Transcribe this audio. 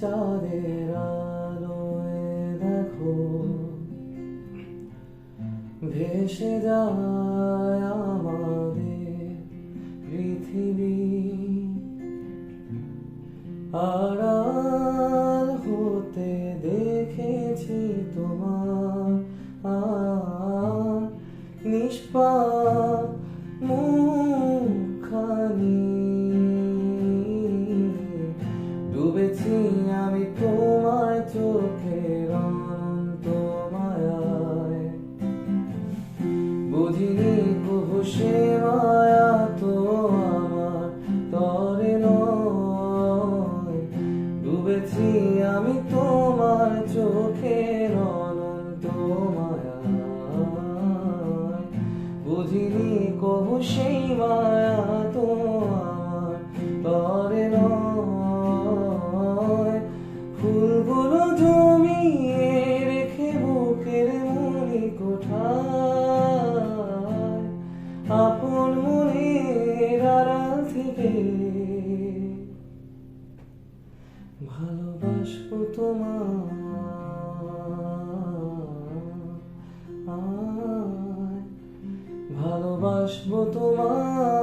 চাঁদের আলোয় দেখো। ভেসে যায় আমাদের পৃথিবী। আড়াল হতে দেখেছি তোমার আর নিষ্পাপ বুঝিনি প্রভু সে মায়া তো আমার, তরে নয়। ডুবেছি আমি তোমার চোখের অনন্ত মায়া। বুঝিনি কবু সেই মায়া তো ভালোবাসবো তোমার ভালোবাসবো তোমার